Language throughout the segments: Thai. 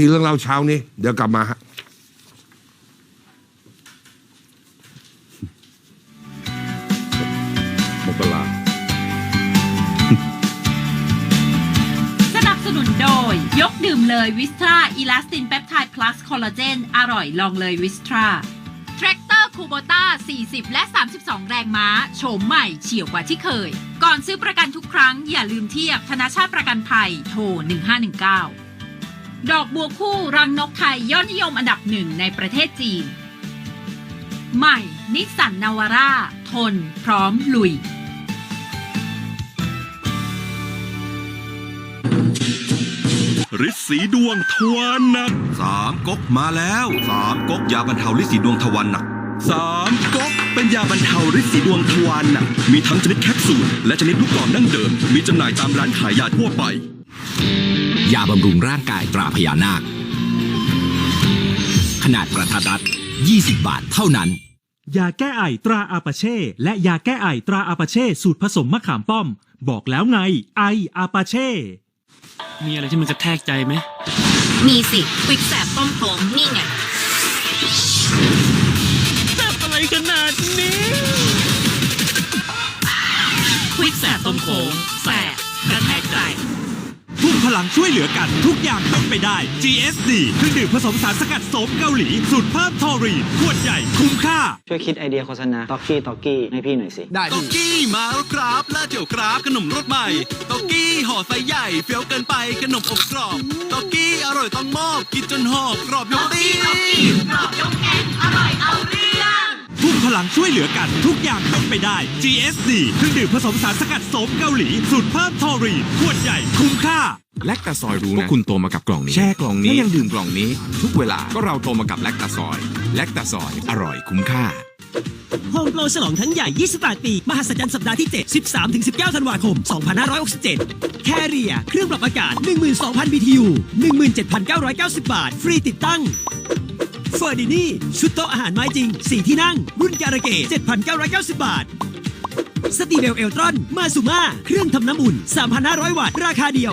ที่เรื่องเล่าเช้านี้ เดี๋ยวกลับมาฮะหมดเวลาสนับสนุนโดย ยกดื่มเลยวิสตราอีลาสตินเปปไทด์พลัสคอลลาเจน อร่อยลองเลยวิสตราแทรกเตอร์คูโบต้า 40 และ 32 แรงม้า โฉมใหม่เฉียวกว่าที่เคย ก่อนซื้อประกันทุกครั้งอย่าลืมเทียบธนาชาติประกันภัย โทร 1519 ดอกบัวคู่รังนกไทยยอดนิยมอันดับหนึ่งในประเทศจีน ใหม่ นิสสันนาวาร่า ทน พร้อมลุย ฤทธิ์สีดวงทวารหนักสามก๊กมาแล้วสามก๊กยาบรรเทาฤทธิ์สีดวงทวารหนักสามก๊กเป็นยาบรรเทาฤทธิ์สีดวงทวารหนักมีทั้งชนิดแคปซูลและชนิดลูกกรอนดั้งเดิม มีจำหน่ายตามร้านขายยาทั่วไป ยาบำรุงร่างกายตราพญานาค ขนาดกระทัดรัด 20 บาทเท่านั้น ยาแก้ไอตราอาปาเช่ และยาแก้ไอตราอาปาเช่ สูตรผสมมะขามป้อม บอกแล้วไง ไออาปาเช่ มีอะไรที่มันกระแทกใจไหม มีสิวิกแสบต้มผมนี่ไงอะไรขนาดนี้ ควิกแสบต้มโขงแสบ พลังช่วยเหลือกัน ทุกอย่างเป็นไปได้ GSD เครื่องดื่มผสมสารสกัดโสมเกาหลี สูตรเพิ่มทอรีนขวดใหญ่คุ้มค่า ช่วยคิดไอเดียโฆษณาต็อกกี้ต็อกกี้ให้พี่หน่อยสิตอกกี้มาแล้วครับล่าเจียวกราบขนมรสใหม่ตอกกี้ห่อไซส์ใหญ่เฟี้ยวเกินไปขนมอบกรอบตอกกี้อร่อยต้องมอบกินจนหอบกรอบยกตีทุกพลังช่วยเหลือกันทุกอย่างเป็นไปได้ GSD เครื่องดื่มผสมสารสกัดโสมเกาหลี สูตรเพิ่มทอรีนขวดใหญ่คุ้มค่า แลคตาซอยรู้นะว่าคุณโตมากับกล่องนี้ แช่กล่องนี้แล้วยังดื่มกล่องนี้ ทุกเวลาก็เราโตมากับแลคตาซอย แลคตาซอยอร่อยคุ้มค่าโฮมโปรฉลองทั้งใหญ่ 28 ปี มหัศจรรย์สัปดาห์ที่ 7 13-19 ธันวาคม 2567 แคเรีย เครื่องปรับอากาศ 12,000 BTU 17,990 บาท ฟรีติดตั้งเฟอร์ดินี่ ชุดโต๊ะอาหารไม้จริง 4 ที่นั่ง รุ่นการะเกต7,990 บาท สตีเวลเอลตรอน มาสุมา เครื่องทำน้ำอุ่น 3,500 วัตต์ ราคาเดียว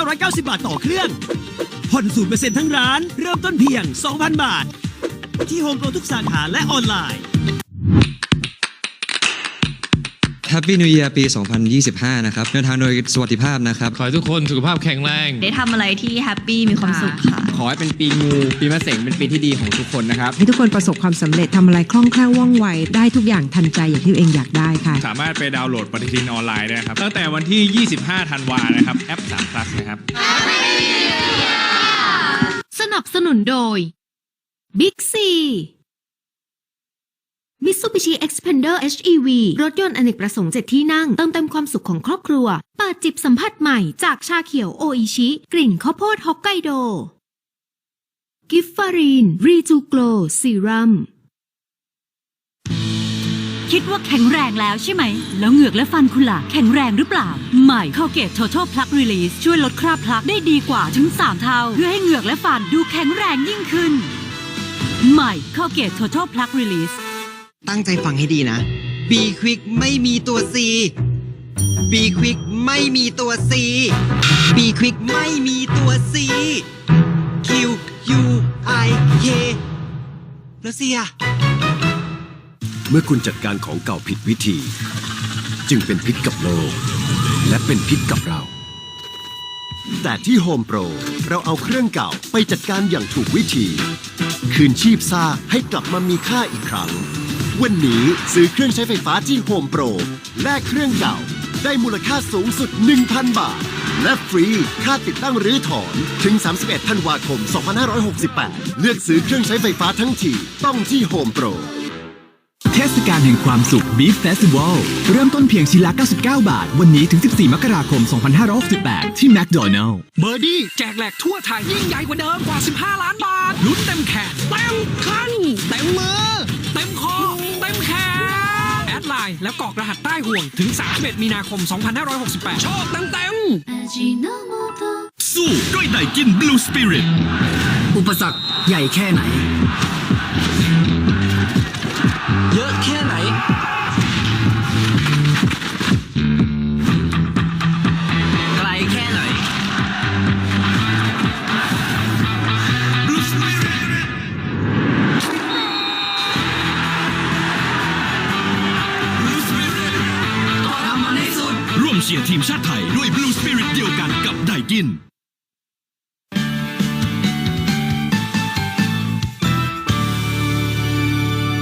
1,990 บาทต่อเครื่องผ่อนศูนเปอร์เซ็นทั้งร้าน เริ่มต้นเพียง 2,000 บาท ที่โฮมโปรทุกสาขาและออนไลน์ Happy New Year ปี 2025 นะครับเดินทางโดยสวัสดิภาพนะครับ ขอให้ทุกคนสุขภาพแข็งแรง ได้ทำอะไรที่แฮปปี้มีความสุขค่ะ ขอให้เป็นปีงู ปีมะเสงเป็นปีที่ดีของทุกคนนะครับ ให้ทุกคนประสบความสำเร็จทำอะไรคล่องแคล่วว่องไว ได้ทุกอย่างทันใจอย่างที่ตัวเองอยากได้ค่ะ สามารถไปดาวน์โหลดปฏิทินออนไลน์ได้นะครับ ตั้งแต่วันที่ 25 ธันวานะครับ แอป3 plus นะครับ สนับสนุนโดย Big C Mitsubishi Xpander HEV รถยนต์อเนกประสงค์เจ็ดที่นั่ง เติมเต็มความสุขของครอบครัว เปิดจิบสัมผัสใหม่จากชาเขียวโออิชิ กลิ่นข้าวโพดฮอกไกโด กิฟฟารีน รีจูโกลซีรัมคิดว่าแข็งแรงแล้วใช่ไหม แล้วเหงือกและฟันคุณล่ะ แข็งแรงหรือเปล่า ใหม่เข้าเกต Total Plug Release ช่วยลดคราบพลักได้ดีกว่าถึง 3 เท่า เพื่อให้เหงือกและฟันดูแข็งแรงยิ่งขึ้น ใหม่เข้าเกต Total Plug Release ตั้งใจฟังให้ดีนะ B Quick ไม่มีตัว C B Quick ไม่มีตัว C B Quick ไม่มีตัว C Q U I K แล้ว C อะเมื่อคุณจัดการของเก่าผิดวิธี จึงเป็นพิษกับโลก และเป็นพิษกับเรา แต่ที่โฮมโปรเราเอาเครื่องเก่าไปจัดการอย่างถูกวิธี คืนชีพซาให้กลับมามีค่าอีกครั้ง วันนี้ซื้อเครื่องใช้ไฟฟ้าที่โฮมโปรแลกเครื่องเก่า ได้มูลค่าสูงสุด 1,000 บาท และฟรี ค่าติดตั้งหรือถอน ถึง 31 ธันวาคม 2568 เลือกซื้อเครื่องใช้ไฟฟ้าทั้งทีต้องที่โฮมโปรเทศกาลแห่งความสุข Beef Festival เริ่มต้นเพียงชิ้นละ 99 บาท วันนี้ถึง 14 มกราคม 2568 ที่ McDonald เบอร์ดี้แจกแหลกทั่วไทยยิ่งใหญ่กว่าเดิมกว่า 15 ล้านบาทลุ้นเต็มแขนเต็มคันเต็มมือ แอดไลน์แล้วกรอกรหัสใต้ห่วงถึง 31 มีนาคม 2568 โชคเต็มเต็มสู้ด้วยไดกิน Blue Spirit อุปสรรคใหญ่แค่ไหน เยอะแค่ไหนไกลแค่ไหน ชียร์ทีมชาติไทยด้วย Blue Spirit เดียวกันกับไดกิน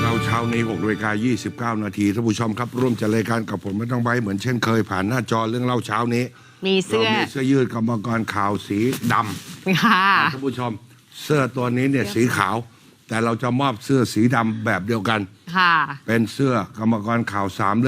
เราเช้านี้6นาฬิกา29 นาทีท่านผู้ชมครับ ร่วมจัดรายการกับผมไม่ต้องใบเหมือนเช่นเคยผ่านหน้าจอเรื่องเล่าเช้านี้มีเสื้อเรามีเสื้อยืดกรรมกรข่าวสีดำค่ะ ท่านผู้ชม เสื้อตัวนี้เนี่ยสีขาว แต่เราจะมอบเสื้อสีดำแบบเดียวกัน ค่ะ เป็นเสื้อกรรมกรข่าวสาม